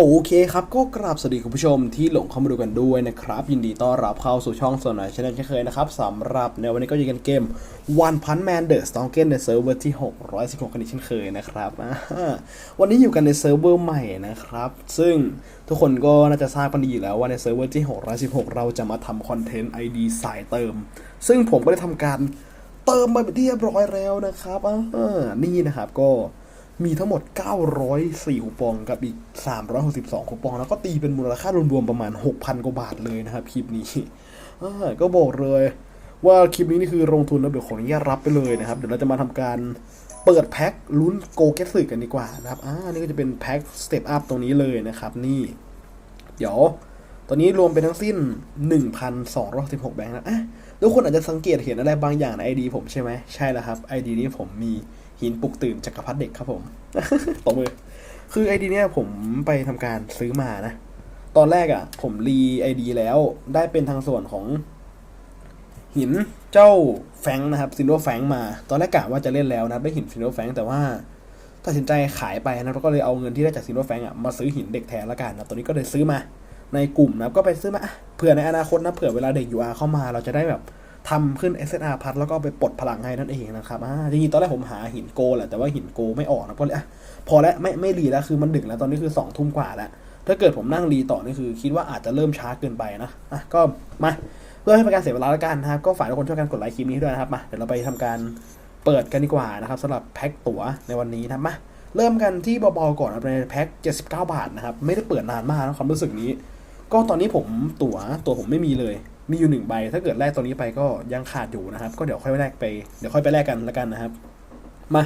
โอเคครับ ก็กราบสวัสดีคุณผู้ชมที่หลงเข้ามาดูกันด้วยนะครับ ยินดีต้อนรับเข้าสู่ช่องสนหน่อยชนะเช่นเคยนะครับสำหรับในวันนี้ก็อยู่กันเกม One Punch Man The Stalker ในเซิร์ฟเวอร์ที่ 616 กันอีกเช่นเคยนะครับวันนี้อยู่กันในเซิร์ฟเวอร์ใหม่นะครับ ซึ่งทุกคนก็น่าจะทราบกันดีอยู่แล้วว่าในเซิร์ฟเวอร์ที่ 616 เราจะมาทำคอนเทนต์ ID สายเติม ซึ่งผมก็ได้ทำการเติมไปเป็นที่เรียบร้อยแล้วนะครับนี่นะครับก็ มีทั้งหมด 904คูปองกับอีก 362คูปอง แล้วก็ตีเป็นมูลค่ารวมๆประมาณ 6,000 กว่าบาทเลยนะครับคลิปนี้ก็บอกเลยว่าคลิปนี้นี่คือลงทุนแล้วเดี๋ยวขออนุญาตรับไปเลยนะครับ เดี๋ยวเราจะมาทำการเปิดแพ็คลุ้นโกเกสึกันดีกว่านะครับอ่านี่ก็จะเป็นแพ็คสเตปอัพตรงนี้เลยนะครับ นี่ เดี๋ยวตอนนี้รวมเป็นทั้งสิ้น 1,216 แบงค์นะอะทุกคนอาจจะสังเกตเห็นอะไรบางอย่างใน ID ผมใช่ไหมใช่แล้วครับ ID นี้ผมมี หินปลุกตื่นจักรพรรดิเด็กครับผมตบมือ คือ ID เนี้ยผมไปทำการซื้อมานะ ตอนแรกอะ่ะ ผมรี ID แล้วได้เป็นทางส่วนของ หินเจ้าแฟงค์นะครับซินโดแฟงค์มา ตอนแรกกะว่าจะเล่นแล้วนะได้หินซินโดแฟงค์แต่ว่าตัดสินใจขายไปนะแล้วก็เลยเอาเงินที่ได้จากซินโดแฟงค์อะมาซื้อหินเด็กแทนละกันนะตัวนี้ก็เลยซื้อมาในกลุ่มนะครับก็ไปซื้อมาอะเผื่อในอนาคตนะเผื่อเวลาเด็ก UR เข้ามา เราจะได้แบบ ทำขึ้น SNR พัดแล้วก็ไปปลดพลังให้นั่นเองนะครับอ่าจริงๆตอนแรกผมหาหินโกแหละแต่ว่าหินโกไม่ออกนะก็เลยอะพอแล้วไม่ไม่รีแล้วคือมันดึกแล้วตอนนี้คือสองทุ่มกว่าแล้ว ถ้าเกิดผมนั่งรีต่อนี่คือ คิดว่าอาจจะเริ่มช้าเกินไปนะอะก็มาเพื่อให้เป็นการเสียเวลาแล้วกันนะครับก็ฝากทุกคนช่วยกันกดไลค์คลิปนี้ให้ด้วยนะครับมาเดี๋ยวเราไปทำการเปิดกันดีกว่านะครับสำหรับแพ็คตั๋วในวันนี้นะมาเริ่มกันที่เบาๆก่อนนะในแพ็ค79 บาทนะครับไม่ได้เปิดนานมากนะความรู้สึกนี้ ก็ตอนนี้ผมตั๋วตั๋วผมไม่มีเลย มีอยู่หนึ่งใบ ถ้าเกิดแลกตัวนี้ไปก็ยังขาดอยู่นะครับ ก็เดี๋ยวค่อยไปแลกไป เดี๋ยวค่อยไปแลกกันแล้วกันนะครับ มา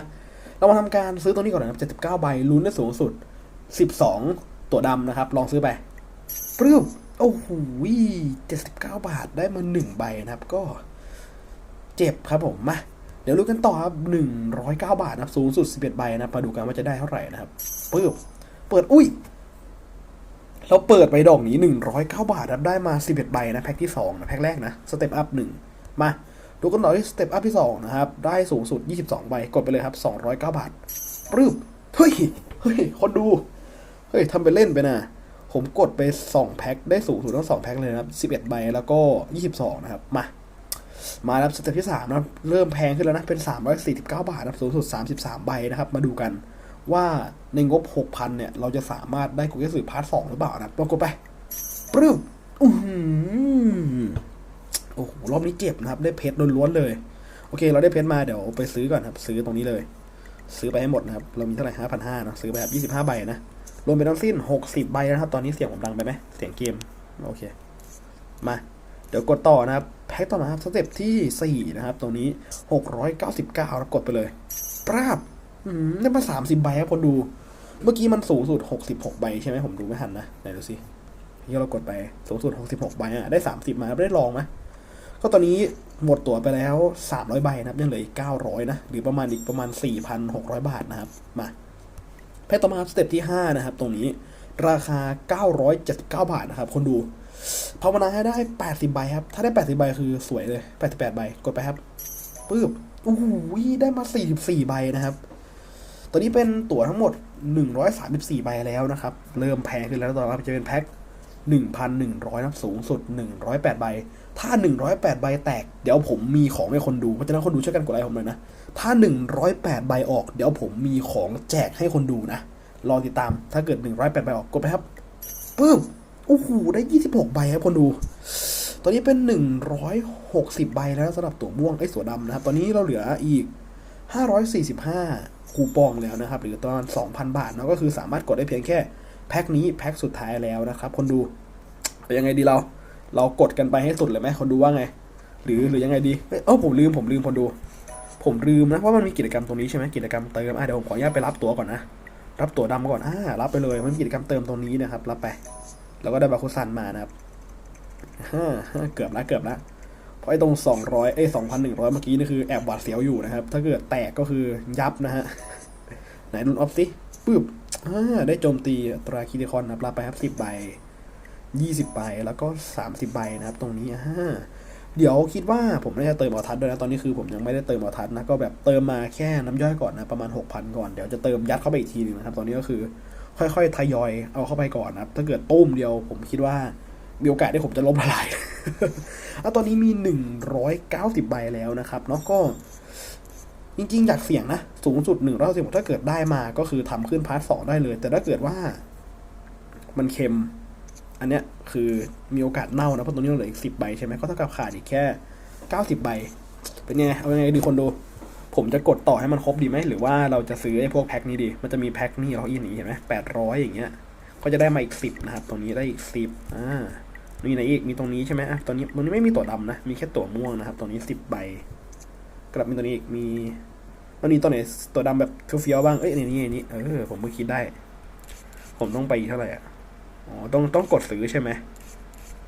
เรามาทำการซื้อตัวนี้ก่อนนะครับ 79 ใบ ลุ้นได้สูงสุด 12 ตัวดำนะครับ ลองซื้อไปปรื้บโอ้โห79 บาท ได้มา 1 ใบนะครับ ก็ เจ็บครับผม มา เดี๋ยวรู้กันต่อครับ109 บาทนะครับ สูงสุด 11 ใบนะครับ มาดูกันว่าจะได้เท่าไหร่นะครับปรื้บเปิด อุ้ย เราเปิดไปดอกนี้ 109 บาทครับได้มา 11 ใบนะแพ็คที่2นะแพ็คแรกนะสเต็ปอัพ1มาดูกันต่อที่สเต็ปอัพที่2นะครับได้สูงสุด 22 ใบกดไปเลยครับ 209 บาทรื้บเฮ้ยเฮ้ยคนดูเฮ้ยทำไปเล่นไปนะผมกดไป 2 แพ็คได้สูงสุดทั้ง2แพ็คเลยนะครับ11 ใบแล้วก็ 22 นะครับ มา มาแล้วสเต็ปที่3นะเริ่มแพงขึ้นแล้วนะเป็น 349 บาทนะครับสูงสุด 33 ใบนะครับ มาดูกัน ว่าในงบ 6,000 เนี่ย เราจะสามารถได้กุเกสือพาร์ท2หรือเปล่านะครับลองกดไปปรึ้มอือหือโอ้โห รอบนี้เจ็บนะครับ ได้เพชรล้วนๆเลย โอเค เราได้เพชรมา เดี๋ยวไปซื้อก่อนครับ ซื้อตรงนี้เลย ซื้อไปให้หมดนะครับ เรามีเท่าไหร่ห้าพันห้าเนาะซื้อไปครับยี่สิบห้าใบนะ รวมเป็นทั้งสิ้นหกสิบใบนะครับ ตอนนี้เสียงผมดังไปไหม เสียงเกม โอเค มา เดี๋ยวกดต่อนะครับ แพ็คต่อมาครับ สเต็ปที่สี่นะครับ ตรงนี้หกร้อยเก้าสิบเก้ารับกดไปเลยปราบ ได้มาสามสิบใบครับคนดู เมื่อกี้มันสูงสุดหกสิบหกใบใช่ไหมผมดูไม่ทันนะไหนดูสิที่เรากดไปสูงสุดหกสิบหกใบอะได้สามสิบมาไม่ได้ลองไหมก็ตอนนี้หมดตั๋วไปแล้วสามร้อยใบนะครับยังเหลืออีกเก้าร้อยนะหรือประมาณอีกประมาณสี่พันหกร้อยบาทนะครับมาแพ็คต่อมาสเต็ปที่ห้านะครับ ตรงนี้ราคาเก้าร้อยเจ็ดสิบเก้าบาทนะครับ คนดูภาวนาให้ได้แปดสิบใบครับ ถ้าได้แปดสิบใบคือสวยเลยแปดสิบแปดใบกดไปครับปึ๊บโอ้โหได้มาสี่สิบสี่ใบนะครับ ตัวนี้เป็นตั๋วทั้งหมด 134 ใบแล้วนะครับ เริ่มแพงขึ้นแล้วต่อไปจะเป็นแพ็ค1,100นะสูงสุด 108 ใบ ถ้า 108 ใบแตก เดี๋ยวผมมีของให้คนดู เพราะฉะนั้นคนดูช่วยกันกดไลค์ผมเลยนะ ถ้า 108 ใบออก เดี๋ยวผมมีของแจกให้คนดูนะ รอติดตาม ถ้าเกิด 108 ใบออก กดไปครับปึ๊บ โอ้โห ได้ 26 ใบครับคนดู ตอนนี้เป็น 160 ใบแล้วสำหรับตั๋วม่วงไอ้สัวดำนะครับ ตอนนี้เราเหลืออีก 545 คูปองแล้วนะครับ หรือประมาณ2,000 บาทเนาะก็คือสามารถกดได้เพียงแค่แพ็คนี้แพ็คสุดท้ายแล้วนะครับ คนดูเป็นยังไงดีเรา เรากดกันไปให้สุดเลยไหมคนดูว่าไง หรือหรือยังไงดีเออผมลืมผมลืมคนดู ผมลืมนะว่ามันมีกิจกรรมตรงนี้ใช่ไหมกิจกรรมเติมอะเดี๋ยวผมขออนุญาตไปรับตั๋วก่อนนะรับตั๋วดำก่อนอ่ารับไปเลยมันมีกิจกรรมเติมตรงนี้นะครับ รับไป แล้วก็ได้บาคุซันมานะครับฮ่าเกือบละเกือบละ เพราะไอ้ตรง 200เอ้2,100 เมื่อกี้นี่คือแอบหวาดเสียวอยู่นะครับ ถ้าเกิดแตกก็คือยับนะฮะ ไหนรุนออฟสิปึ๊บอ่าได้โจมตีตราคิริคอนนะรับไปครับ 10 ใบ 20 ใบ แล้วก็ 30 ใบนะครับ ตรงนี้อ่าเดี๋ยวคิดว่าผมน่าจะเติมออทัศน์ด้วยนะ ตอนนี้คือผมยังไม่ได้เติมออทัศน์นะ ก็แบบเติมมาแค่น้ำย่อยก่อนนะ ประมาณ 6,000 ก่อน เดี๋ยวจะเติมยัดเข้าไปอีกทีหนึงนะครับ ตอนนี้ก็คือค่อยๆ ทยอยเอาเข้าไปก่อนนะครับ ถ้าเกิดตุ้มเดียวผมคิดว่า มีโอกาสที่ผมจะล้มละลายอะตอนนี้มีหนึ่งร้อยเก้าสิบใบแล้วนะครับเนาะก็ จริงๆอยากเสี่ยงนะ สูงสุดหนึ่งร้อยสิบถ้าเกิดได้มาก็คือทำขึ้นพาร์ทสองได้เลย แต่ถ้าเกิดว่า มันเค็ม อันเนี้ยคือมีโอกาสเน่านะเพราะตรงนี้เหลืออีกสิบใบใช่ไหมก็เท่ากับขาดอีกแค่เก้าสิบใบ เป็นไงเอาไงดีคนดู ผมจะกดต่อให้มันครบดีไหมหรือว่าเราจะซื้อไอ้พวกแพ็คนี้ดี มันจะมีแพ็คนี่เราอินอย่างนี้เห็นไหมแปดร้อยอย่างเงี้ย ก็จะได้มาอีกสิบนะครับตรงนี้ได้อีกสิบอ่า มีไหนอีก มีตรงนี้ใช่ไหมอะตอนนี้ตรงนี้ไม่มีตัวดำนะ มีแค่ตัวม่วงนะครับตรงนี้สิบใบ กลับมีตัวนี้อีก มีมันมีตัวไหนตัวดำแบบเฟี้ยวๆบ้าง เอ้ยนี่นี่นี่เออ ผมเพิ่งคิดได้ ผมต้องไปเท่าไหร่อะ อ๋อ ต้องต้องกดซื้อใช่ไหม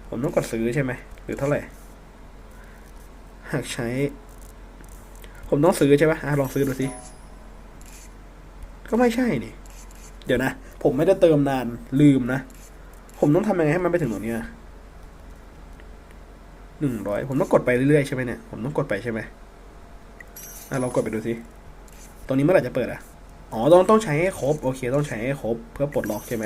ผมต้องกดซื้อใช่ไหม หรือเท่าไหร่ หากใช้ ผมต้องซื้อใช่ปะอะลองซื้อดูสิ ก็ไม่ใช่นี่ เดี๋ยวนะ ผมไม่ได้เติมนาน ลืมนะ ผมต้องทำยังไงให้มันไปถึงตรงเนี้ย หนึ่งร้อยผมต้องกดไปเรื่อยๆใช่ไหมเนี่ย ผมต้องกดไปใช่ไหมอะเรากดไปดูสิตรงนี้เมื่อไหร่จะเปิดอะ อ๋อ ต้องต้องใช้ให้ครบ โอเค ต้องใช้ให้ครบ เพื่อปลดล็อกใช่ไหม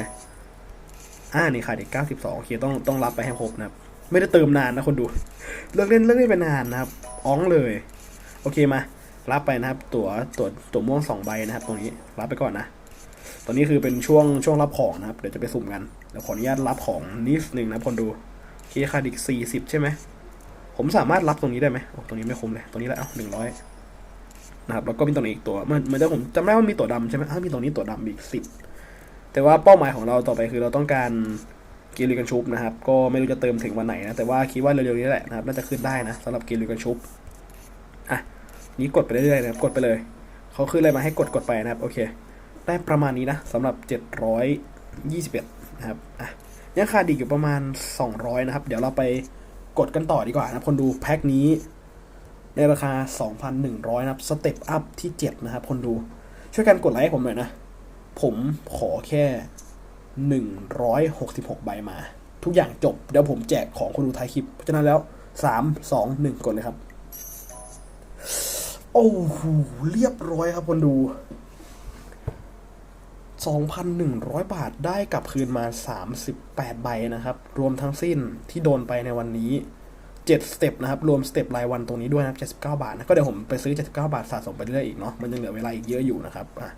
อ่า นี่ค่ะเด็กเก้าสิบสองโอเค ต้องต้องรับไปให้ครบนะครับ ไม่ได้เติมนานนะคนดู เลิกเล่นเลิกเล่นไปนานนะครับอ้องเลย โอเคมา รับไปนะครับ ตัวตัวตัวม่วงสองใบนะครับ ตรงนี้ รับไปก่อนนะ ตอนนี้คือเป็นช่วงช่วงรับของนะครับ เดี๋ยวจะไปสุ่มกัน เดี๋ยวขออนุญาตรับของนิดนึงนะคนดูโอเคค่ะดิกสี่สิบใช่ไหม ผมสามารถรับตรงนี้ได้ไหมโอ้ตรงนี้ไม่คุ้มเลย ตรงนี้แหละเอาหนึ่งร้อยนะครับ แล้วก็มีตรงนี้อีกตัวมันมันจะผมจำได้ว่ามีตัวดำใช่ไหมอ้ามีตรงนี้ตัวดำอีกสิบแต่ว่าเป้าหมายของเราต่อไปคือเราต้องการเกลิกันชุบนะครับ ก็ไม่รู้จะเติมถึงวันไหนนะ แต่ว่าคิดว่าเร็วๆนี้แหละนะครับ น่าจะขึ้นได้นะสำหรับเกลิกันชุบ อะ นี้กดไปเรื่อยๆนะครับ กดไปเลย เขาขึ้นอะไรมาให้กดกดไปนะครับ โอเค ได้ประมาณนี้นะสำหรับ 721 นะครับ อะ ยังขาดอีกอยู่ประมาณ 200 นะครับ เดี๋ยวเราไป กดกันต่อดีกว่านะคนดูแพ็คนี้ ในราคา 2,100 นะครับ สเต็ปอัพที่ 7 นะครับ คนดู ช่วยกันกดไลค์ให้ผมหน่อยนะ ผมขอแค่ 166 ใบมา ทุกอย่างจบ เดี๋ยวผมแจกของคนดูท้ายคลิป เพราะฉะนั้นแล้ว 3 2 1 กดเลยครับ โอ้โหเรียบร้อยครับคนดู 2,100 บาทได้กลับคืนมา 38 ใบนะครับ รวมทั้งสิ้นที่โดนไปในวันนี้ 7 สเต็ปนะครับ รวมสเต็ปรายวันตรงนี้ด้วยนะครับ79 บาทนะ ก็เดี๋ยวผมไปซื้อ 79 บาทสะสมไปเรื่อยอีกเนาะ มันยังเหลือเวลาอีกเยอะอยู่นะครับ อะ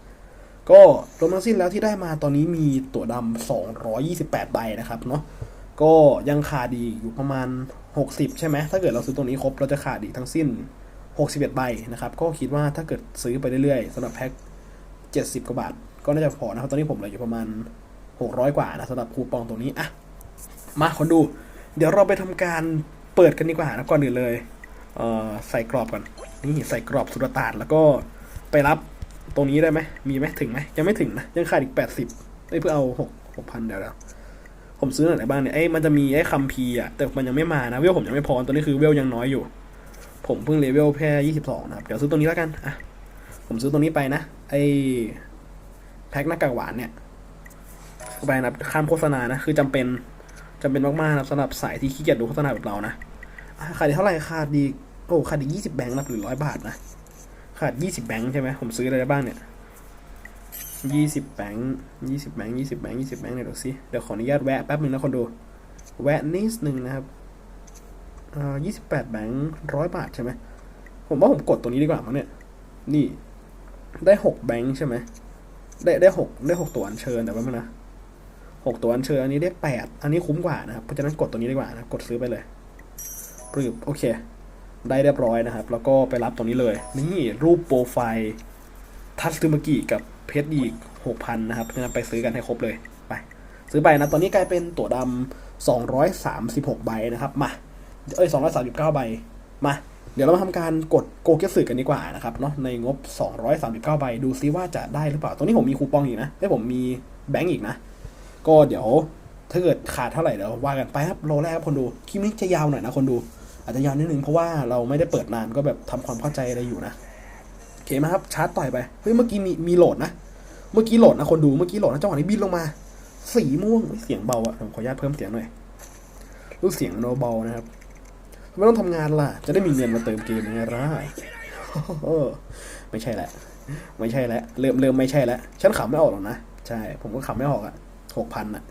ก็รวมทั้งสิ้นแล้วที่ได้มาตอนนี้มีตั๋วดำ228 ใบนะครับเนาะ ก็ยังขาดอีกอยู่ประมาณ 60 ใช่ไหม ถ้าเกิดเราซื้อตรงนี้ครบ เราจะขาดอีกทั้งสิ้น 61 ใบนะครับ ก็คิดว่าถ้าเกิดซื้อไปเรื่อยๆสำหรับแพ็ค70 กว่าบาท ก็น่าจะพอนะครับ ตอนนี้ผมเหลืออยู่ประมาณ 600 กว่านะสำหรับคูปองตรงนี้อะมาคนดู เดี๋ยวเราไปทำการเปิดกันดีกว่านะก่อนอื่นเลยเอ่อใส่กรอบก่อนนี่ใส่กรอบสุรตานแล้วก็ไปรับตรงนี้ได้ไหมมีไหมถึงไหมยังไม่ถึงนะยังขาดอีก 80เอ้เพื่อเอา6 6,000เดี๋ยวแล้วผมซื้ออะไรบ้างเนี่ยเอ้มันจะมีไอ้คัมพีอะแต่มันยังไม่มานะเวลผมยังไม่พอตัวนี้คือเวลยังน้อยอยู่ ผมเพิ่งเลเวลแค่ยี่สิบสองนะครับเดี๋ยวซื้อตัวนี้แล้วกันอะผมซื้อตัวนี้ไปนะไอ แพ็คหน้ากากหวานเนี่ยไปนับข้ามโฆษณานะ คือจำเป็นจำเป็นมากๆนะสำหรับสายที่ขี้เกียจดูโฆษณาแบบเรานะขาดเท่าไหร่ขาดดีโอ้ขาดอียี่สิบแบงค์นะหรือร้อยบาทนะขาดยี่สิบแบงค์ใช่ไหมผมซื้ออะไรได้บ้างเนี่ยยี่สิบแบงค์ยี่สิบแบงค์ยี่สิบแบงค์ยี่สิบแบงค์เนี่ยเดี๋ยวสิเดี๋ยวขออนุญาตแวะแป๊บหนึ่งนะคนดูแวะนิดหนึ่งนะครับอ่ายี่สิบแปดแบงค์ร้อยบาทใช่ไหมผมว่าผมกดตัวนี้ดีกว่ามั้งเนี่ย นี่ ได้หกแบงค์ใช่ไหม ได้ได้หกได้หกตัวอัญเชิญแต่ว่ามันนะหกตัวอัญเชิญอันนี้ได้แปดอันนี้คุ้มกว่านะครับ เพราะฉะนั้นกดตัวนี้ดีกว่านะ กดซื้อไปเลยปรึบโอเค ได้เรียบร้อยนะครับ แล้วก็ไปรับตรงนี้เลย นี่รูปโปรไฟล์ทัตสึมากิกับเพชรอีกหกพันนะครับ เพราะฉะนั้นไปซื้อกันให้ครบเลยไป ซื้อไปนะ ตอนนี้กลายเป็นตั๋วดำสองร้อยสามสิบหกใบนะครับ มา เอ้ยสองร้อยสามสิบเก้าใบ มา เดี๋ยวเรามาทำการกดโกเกสึกันดีกว่านะครับเนาะในงบ 239ใบดูซิว่าจะได้หรือเปล่า ตรงนี้ผมมีคูปองอีกนะให้ผมมีแบงก์อีกนะ ก็เดี๋ยวถ้าเกิดขาดเท่าไหร่เดี๋ยวว่ากันไปครับโลแรกครับคนดูคลิปนี้จะยาวหน่อยนะคนดู อาจจะยาวนิดนึงเพราะว่าเราไม่ได้เปิดนานก็แบบทำความเข้าใจอะไรอยู่นะโอเคไหมครับชาร์จต่อยไปเฮ้ยเมื่อกี้มีมีโหลดนะ เมื่อกี้โหลดนะคนดูเมื่อกี้โหลดนะจังหวะนี้บินลงมา สีม่วงเสียงเบาอะผมขออนุญาตเพิ่มเสียงหน่อยรู้เสียงมันเบานะครับ ไม่ต้องทำงานล่ะ จะได้มีเงินมาเติมเกมไงล่ะไม่ใช่แหละ ไม่ใช่แล้วเริ่มเริ่มไม่ใช่แล้วฉันขำไม่ออกหรอกนะ ใช่ ผมก็ขับไม่ออกอะหกพันอะ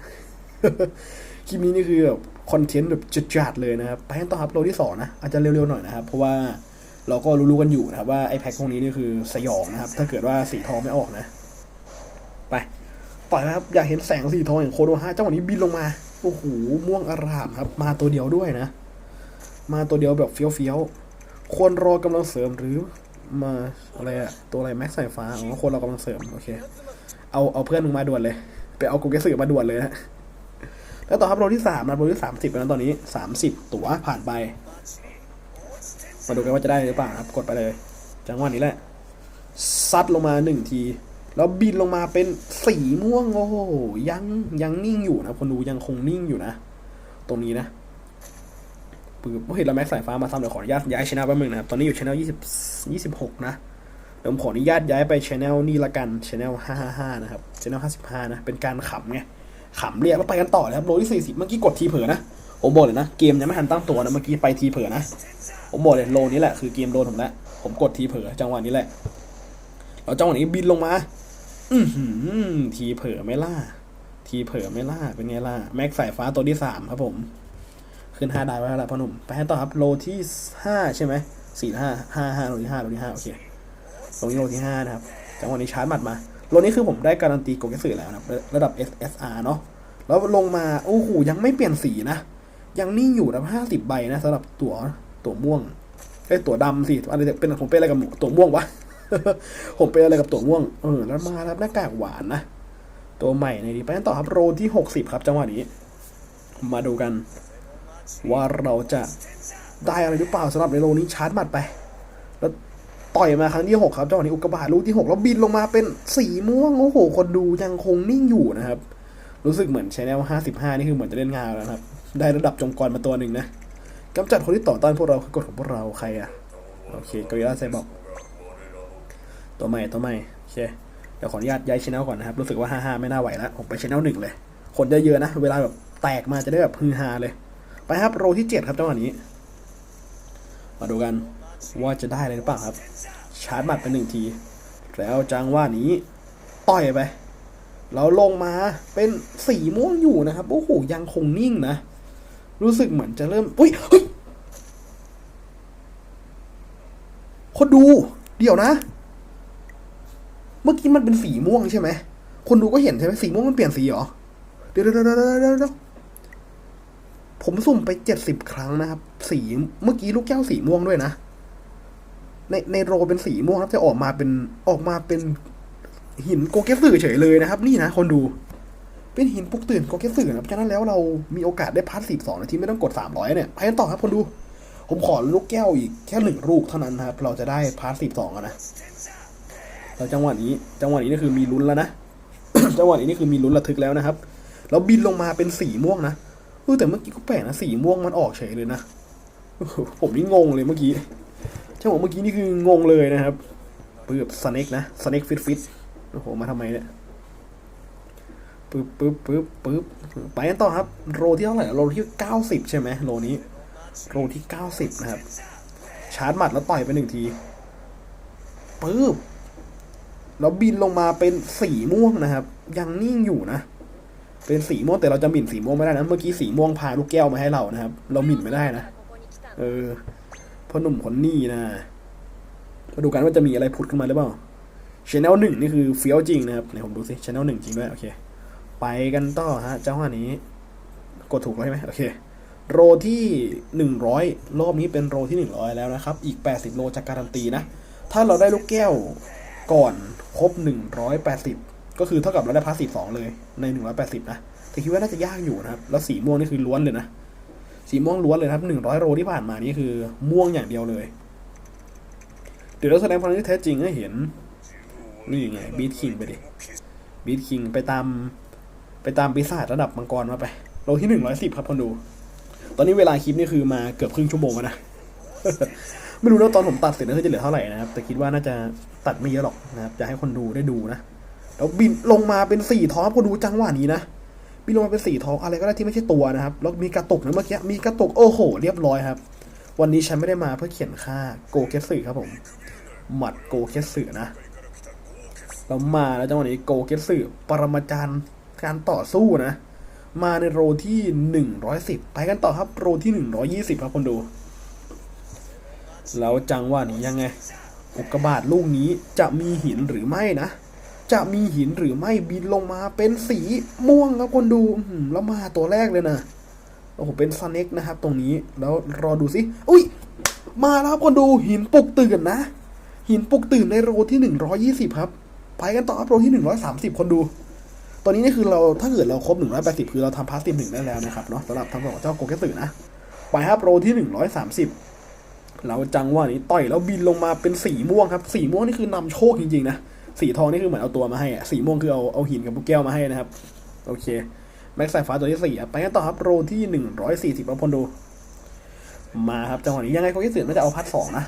คลิปนี้นี่คือแบบคอนเทนต์แบบจัดๆเลยนะครับ ไปกันต่อครับโลที่สองนะ อาจจะเร็วๆหน่อยนะครับ เพราะว่าเราก็รู้ๆกันอยู่นะครับว่าไอ้แพ็คพวกนี้นี่คือสยองนะครับ ถ้าเกิดว่าสีทองไม่ออกนะ ไปปล่อยนะครับ อยากเห็นแสงสีทองอย่างโคโดฮะจังหวนี้บินลงมา โอ้โห ม่วงอารามครับ มาตัวเดียวด้วยนะ มาตัวเดียวแบบเฟี้ยวๆควรรอกำลังเสริมหรือมาอะไรอะตัวอะไรแม็กสายฟ้าอ๋อควรรอกำลังเสริมโอเคเอาเอาเพื่อนมึงมาด่วนเลย ไปเอากูเกสือมาด่วนเลยนะแล้วต่อครับโลที่สามนะโลที่สามสิบแล้วตอนนี้สามสิบตั๋วผ่านไปมาดูกันว่าจะได้หรือเปล่าครับกดไปเลย จังหวะนี้แหละซัดลงมาหนึ่งที แล้วบินลงมาเป็นสีม่วงโอ้ยังยังนิ่งอยู่นะคนดูยังคงนิ่งอยู่นะ ตรงนี้นะ ปืบเห็นเราแม็กสายฟ้ามาซ้ำเดี๋ยวขออนุญาตย้ายช anel แป๊บนึงนะครับ ตอนนี้อยู่ช anel ยี่สิบยี่สิบหกนะ เดี๋ยวผมขออนุญาตย้ายไปช anel นี่ละกันช anel ห้าห้าห้านะครับช anel ห้าสิบห้านะ เป็นการขำไง ขำเรียกแล้วไปกันต่อเลยครับ โลที่สี่สิบเมื่อกี้กดทีเผลอนะ ผมบอกเลยนะ เกมยังไม่ทันตั้งตัวนะ เมื่อกี้ไปทีเผลอนะ ผมบอกเลยโลนี้แหละคือเกมโดนผมแล้ว ผมกดทีเผลอจังหวะนี้แหละแล้วจังหวะนี้บินลงมา อืทีเผลอไม่ล่า ทีเผลอไม่ล่า เป็นไงล่ะ แม็กสายฟ้าตัวที่สามครับผม ขึ้นห้าได้ไว้แล้วล่ะพ่อหนุ่ม ไปกันต่อครับโลที่ห้าใช่ไหมสี่ห้าห้าห้าโลที่ห้าโลที่ห้าโอเคโลนี้โลที่ห้านะครับจังหวะนี้ชาร์จหมัดมาโลนี้คือผมได้การันตีโกเกสึแล้วนะระดับ SSR เนาะแล้วลงมาโอ้โหยังไม่เปลี่ยนสีนะ ยังนิ่งอยู่นะห้าสิบใบนะสำหรับตัวตัวม่วงไอ้ตัวดำสิอะไรเป็นผมเป็นอะไรกับตัวม่วงวะผมเป็นอะไรกับตัวม่วงเออแล้วมาแล้วหน้ากากหวานนะตัวใหม่ในนี้ไปกันต่อครับโรที่หกสิบครับจังหวะนี้ มาดูกัน ว่าเราจะได้อะไรหรือเปล่าสำหรับในโลนี้ชาร์จหมัดไป แล้วต่อยมาครั้งที่หกครับจังหวะนี้อุกกาบาตลูกที่หกแล้วบินลงมาเป็นสีม่วงโอ้โห คนดูยังคงนิ่งอยู่นะครับ รู้สึกเหมือนชแนลห้าสิบห้านี่คือเหมือนจะเล่นงานแล้วครับ ได้ระดับจงกรมาตัวหนึ่งนะกำจัดคนที่ต่อต้านพวกเราคือกฎของพวกเราใครอะโอเคกริลาไซบอก ตัวใหม่ตัวใหม่โอเคเดี๋ยวขออนุญาตย้ายชแนลก่อนนะครับ รู้สึกว่าห้าห้าไม่น่าไหวแล้ว ผมไปชแนลหนึ่งเลย คนเยอะๆนะ เวลาแบบแตกมาจะได้แบบฮือฮาเลย ไปครับโรที่เจ็ดครับจังหวะนี้ มาดูกันว่าจะได้อะไรหรือเปล่าครับ ชาร์จบัตรไปหนึ่งที แล้วจังหวะนี้ต่อยไปแล้วลงมาเป็นสีม่วงอยู่นะครับ โอ้โหยังคงนิ่งนะ รู้สึกเหมือนจะเริ่ม อุ้ยเฮ้ยคนดู เดี๋ยวนะ เมื่อกี้มันเป็นสีม่วงใช่ไหม คนดูก็เห็นใช่ไหมสีม่วงมันเปลี่ยนสีเหรอ เดี๋ยวเดี๋ยวเดี๋ยวเดี๋ยวเดี๋ยว ผมสุ่มไปเจ็ดสิบครั้งนะครับ สีเมื่อกี้ลูกแก้วสีม่วงด้วยนะ ในในโรเป็นสีม่วงครับจะออกมาเป็นออกมาเป็นหินโกเกสึเฉยเลยนะครับ นี่นะคนดูเป็นหินปุกตื่นโกเกสึนะครับฉะนั้นแล้วเรามีโอกาสได้พาร์ทสิบสองนาทีไม่ต้องกดสามร้อยเนี่ยไปกันต่อครับคนดู ผมขอลูกแก้วอีกแค่หนึ่งลูกเท่านั้นนะครับ เราจะได้พาร์ทสิบสองนะแล้วจังหวะนี้ จังหวะนี้นี่คือมีลุ้นแล้วนะจังหวะนี้นี่คือมีลุ้นระทึกแล้วนะครับแล้วบินลงมาเป็นสีม่วงนะ ออแต่เมื่อกี้ก็แปลกนะสีม่วงมันออกเฉยเลยนะผมนี่งงเลยเมื่อกี้ใช่ผมเมื่อกี้นี่คืองงเลยนะครับปึ๊บสเน็กนะสเน็กฟิตฟิตโอ้โหมาทำไมเนี่ยปึ๊บปึ๊บปึ๊บปึ๊บไปกันต่อครับ โรที่เท่าไหร่โรที่เก้าสิบใช่ไหมโรนี้ โรที่เก้าสิบนะครับ ชาร์จหมัดแล้วต่อยไปหนึ่งทีปึ๊บแล้วบินลงมาเป็นสีม่วงนะครับ ยังนิ่งอยู่นะ เป็นสีม่วงแต่เราจะหมิ่นสีม่วงไม่ได้นะ เมื่อกี้สีม่วงพาลูกแก้วมาให้เรานะครับ เราหมิ่นไม่ได้นะ เออพ่อหนุ่มคนนี้นะ มาดูกันว่าจะมีอะไรผุดขึ้นมาหรือเปล่าชแนลหนึ่งนี่คือเฟี้ยวจริงนะครับไหนผมดูสิชแนลหนึ่งจริงด้วยโอเค ไปกันต่อฮะเจ้าหวานี้ กดถูกแล้วใช่ไหมโอเค โรที่หนึ่งร้อยรอบนี้เป็นโรที่หนึ่งร้อยแล้วนะครับ อีกแปดสิบโลจากการันตีนะ ถ้าเราได้ลูกแก้วก่อนครบหนึ่งร้อยแปดสิบ ก็คือเท่ากับเราได้พาสซีฟสองเลยในหนึ่งร้อยแปดสิบนะแต่คิดว่าน่าจะยากอยู่นะครับ แล้วสีม่วงนี่คือล้วนเลยนะ สีม่วงล้วนเลยครับหนึ่งร้อยโลที่ผ่านมานี่คือม่วงอย่างเดียวเลย เดี๋ยวเราแสดงพลังที่แท้จริงให้เห็น นี่ไงบีทคิงไปดิบีทคิงไปตาม ไปตามปีศาจระดับมังกรมาไปโลที่หนึ่งร้อยสิบครับคนดู ตอนนี้เวลาคลิปนี่คือมาเกือบครึ่งชั่วโมงแล้วนะไม่รู้แล้วตอนผมตัดเสร็จแล้วจะเหลือเท่าไหร่นะครับ แต่คิดว่าน่าจะตัดไม่เยอะหรอกนะครับจะให้คนดูได้ดูนะ แล้วบินลงมาเป็นสี่ท้องคนดูจังหวะนี้นะบินลงมาเป็นสี่ท้องอะไรก็ได้ที่ไม่ใช่ตัวนะครับแล้วมีกระตุกนะเมื่อกี้มีกระตุกโอ้โห เรียบร้อยครับ วันนี้ฉันไม่ได้มาเพื่อเขียนค่าโกเกสึครับผมหมัดโกเกสึนะแล้วมาแล้วจังหวะนี้โกเกสึปรมาจารย์การต่อสู้นะ มาในโรที่ 110 ไปกันต่อครับโรที่ 120 ครับคนดู แล้วจังหวะนี้ยังไงอุกกาบาตลูกนี้จะมีหินหรือไม่นะ จะมีหินหรือไม่บินลงมาเป็นสีม่วงครับคนดูแล้วมาตัวแรกเลยนะโอ้โหเป็นสเน็กนะครับ ตรงนี้แล้วรอดูสิอุ้ย มาแล้วครับคนดูหินปลุกตื่นนะ หินปลุกตื่นในโรที่120ครับไปกันต่อครับโรที่130คนดู ตอนนี้นี่คือเราถ้าเกิดเราครบ180คือเราทำพาสติฟหนึ่งได้แล้วนะครับเนาะสำหรับทางฝั่งของเจ้าโกเกตสึนะไปครับโรที่130เราจังหวะนี้ต่อยแล้วบินลงมาเป็นสีม่วงครับ สีม่วงนี่คือนำโชคจริงๆนะ สีทองนี่คือเหมือนเอาตัวมาให้อะสีม่วงคือเอาเอาหินกับลูกแก้วมาให้นะครับ โอเค แม็กสายฟ้าตัวที่สี่ไปกันต่อครับโรที่หนึ่งร้อยสี่สิบครับคนดู มาครับจังหวะนี้ยังไงโกเกสึน่าจะเอาพาร์ทสองนะ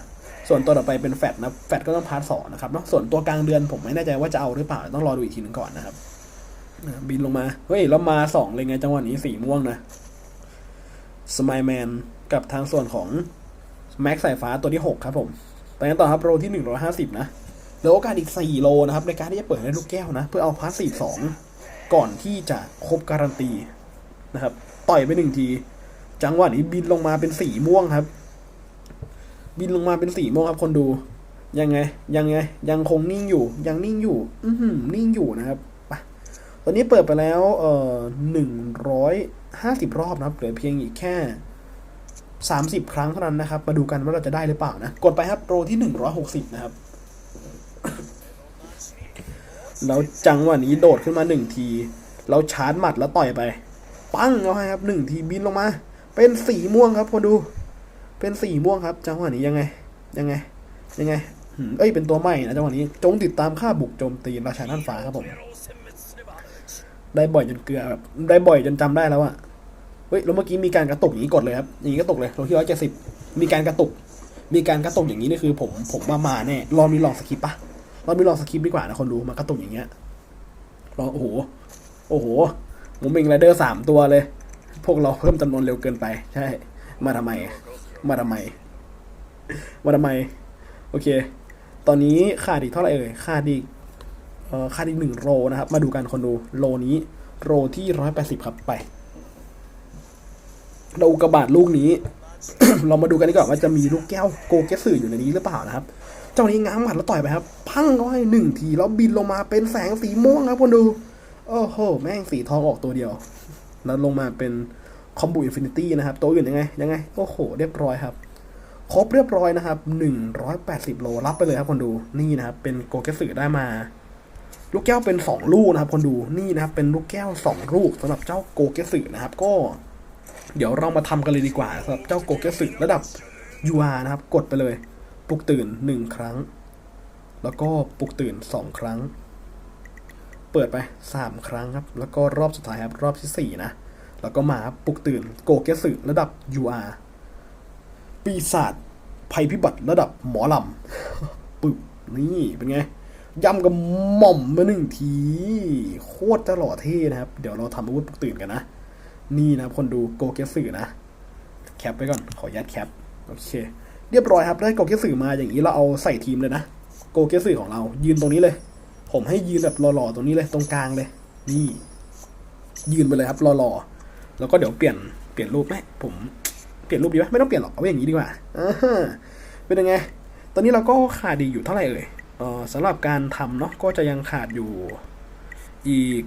ส่วนตัวต่อไปเป็นแฟตนะแฟตก็ต้องพาร์ทสองนะครับเนาะส่วนตัวกลางเดือนผมไม่แน่ใจว่าจะเอาหรือเปล่าต้องรอดูอีกทีหนึงก่อนนะครับบินลงมาเฮ้ยแล้วมาสองเลยไงจังหวะนี้สีม่วงนะสมายแมนกับทางส่วนของแม็กสายฟ้าตัวที่หกครับผมไปกันต่อครับโรที่หนึ่งร้อยห้าสิบนะ เหลือโอกาสอีกสี่โลนะครับในการที่จะเปิดได้ลูกแก้วนะ เพื่อเอาพาร์ทสี่สองก่อนที่จะครบการันตีนะครับต่อยไปหนึ่งที จังหวะนี้บินลงมาเป็นสีม่วงครับ บินลงมาเป็นสีม่วงครับ คนดูยังไง ยังไง ยังคงนิ่งอยู่ ยังนิ่งอยู่ อือหือนิ่งอยู่นะครับตอนนี้เปิดไปแล้วเอ่อหนึ่งร้อยห้าสิบรอบนะครับเหลือเพียงอีกแค่สามสิบครั้งเท่านั้นนะครับ มาดูกันว่าเราจะได้หรือเปล่านะ กดไปครับโปรที่หนึ่งร้อยหกสิบนะครับ แล้วจังหวะนี้โดดขึ้นมาหนึ่งทีเราชาร์จหมัดแล้วต่อยไป ปั้งเอาให้ครับหนึ่งทีบินลงมา เป็นสีม่วงครับคนดู เป็นสีม่วงครับ จังหวะนี้ยังไง ยังไง ยังไงเอ้ยเป็นตัวใหม่นะจังหวะนี้ จงติดตามค่าบุกโจมตีราชาน่านฟ้าครับผม ได้บ่อยจนเกลือแบบได้บ่อยจนจำได้แล้วอะเฮ้ยแล้วเมื่อกี้มีการกระตุกอย่างนี้กดเลยครับอย่างนี้กระตุกเลยโลที่ร้อยเจ็ดสิบมีการกระตุก มีการกระตุกอย่างนี้นี่คือ ผมผมมามาแน่ลองมีลองสคริปปะ ลองมีลองสคริปต์ดีกว่านะคนดูมากระตุกอย่างเงี้ยลองโอ้โหโอ้โหผมเป็นไรเดอร์สามตัวเลย พวกเราเพิ่มจำนวนเร็วเกินไป ใช่ มาทำไม มาทำไม มาทำไม โอเค ตอนนี้ขาดอีกเท่าไหร่เอ่ยขาดอีกเอ่อขาดอีกหนึ่งโรนะครับ มาดูกันคนดูโรนี้โรที่ร้อยแปดสิบครับไปเราอุกกาบาตลูกนี้ เรามาดูกันดีกว่าว่าจะมีลูกแก้วโกเกสึอยู่ในนี้หรือเปล่านะครับ เจ้านี้ง้างหมัดแล้วต่อยไปครับ พังเขาให้หนึ่งทีแล้วบินลงมาเป็นแสงสีม่วงครับคนดูโอ้โห แม่งสีทองออกตัวเดียว แล้วลงมาเป็นคอมบูอินฟินิตี้นะครับ ตัวอื่นยังไง ยังไง โอ้โห เรียบร้อยครับ ครบเรียบร้อยนะครับ 180 โล รับไปเลยครับคนดู นี่นะครับ เป็นโกเกสึได้มา ลูกแก้วเป็น 2 ลูกนะครับ คนดู นี่นะครับ เป็นลูกแก้ว 2 ลูกสำหรับเจ้าโกเกสึนะครับ ก็ เดี๋ยวเรามาทำกันเลยดีกว่าสำหรับเจ้าโกเกสึระดับ UR นะครับ กดไปเลย ปลุกตื่น 1 ครั้ง แล้วก็ปลุกตื่น 2 ครั้ง เปิดไป 3 ครั้งครับ แล้วก็รอบสุดท้ายครับ รอบที่ 4 นะ แล้วก็มาปลุกตื่นโกเกสึระดับ UR ปีศาจภัยพิบัติระดับหมอลำปึ๊บนี่เป็นไงย่ำกับหม่อมมาหนึ่งที โคตรจะหล่อเท่นะครับ เดี๋ยวเราทำอาวุธปลุกตื่นกันนะ นี่นะคนดูโกเกสึนะ แคปไปก่อน ขอยัดแคป โอเค เรียบร้อยครับได้โกเกสึมาอย่างนี้เราเอาใส่ทีมเลยนะโกเกสึของเรา ยืนตรงนี้เลย ผมให้ยืนแบบหล่อๆตรงนี้เลยตรงกลางเลย นี่ ยืนไปเลยครับหล่อๆแล้วก็เดี๋ยวเปลี่ยนเปลี่ยนรูปไหมผมเปลี่ยนรูปดีไหมไม่ต้องเปลี่ยนหรอกเอาอย่างนี้ดีกว่าอ่าเป็นยังไง ตอนนี้เราก็ขาดดีอยู่เท่าไหร่เอ่ยเออสำหรับการทำเนาะก็จะยังขาดอยู่อีก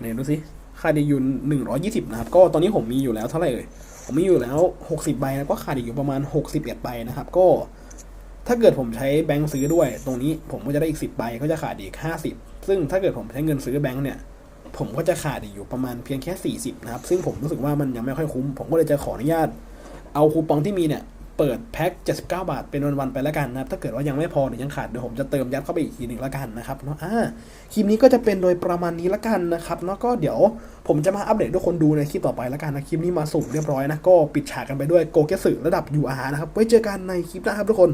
เนี่ยดูสิ ขาดดีอยู่หนึ่งร้อยี่สิบนะครับ ก็ตอนนี้ผมมีอยู่แล้วเท่าไหร่เอ่ยผมมีอยู่แล้วหกสิบใบแล้วก็ขาดอีกอยู่ประมาณหกสิบเอ็ดใบนะครับ ก็ถ้าเกิดผมใช้แบงค์ซื้อด้วย ตรงนี้ผมก็จะได้อีกสิบใบก็จะขาดอีกห้าสิบซึ่งถ้าเกิดผมใช้เงินซื้อแบงค์เนี่ยผมก็จะขาดอีกอยู่ประมาณเพียงแค่ 40 นะครับ ซึ่งผมรู้สึกว่ามันยังไม่ค่อยคุ้ม ผมก็เลยจะขออนุญาตเอาคูปองที่มีเนี่ย เปิดแพ็ค79 บาท เป็นวันๆไปแล้วกันนะครับ ถ้าเกิดว่ายังไม่พอหรือยังขาดเดี๋ยวผมจะเติมยัดเข้าไปอีกทีหนึ่งแล้วกันนะครับเนาะอ่าคลิปนี้ก็จะเป็นโดยประมาณนี้แล้วกันนะครับเนาะก็เดี๋ยวผมจะมาอัปเดตทุกคนดูในคลิปต่อไปแล้วกันนะคลิปนี้มาสุ่มเรียบร้อยนะก็ปิดฉากกันไปด้วยโกเกสึระดับ UR นะครับไว้เจอกันในคลิปหน้าครับทุกคน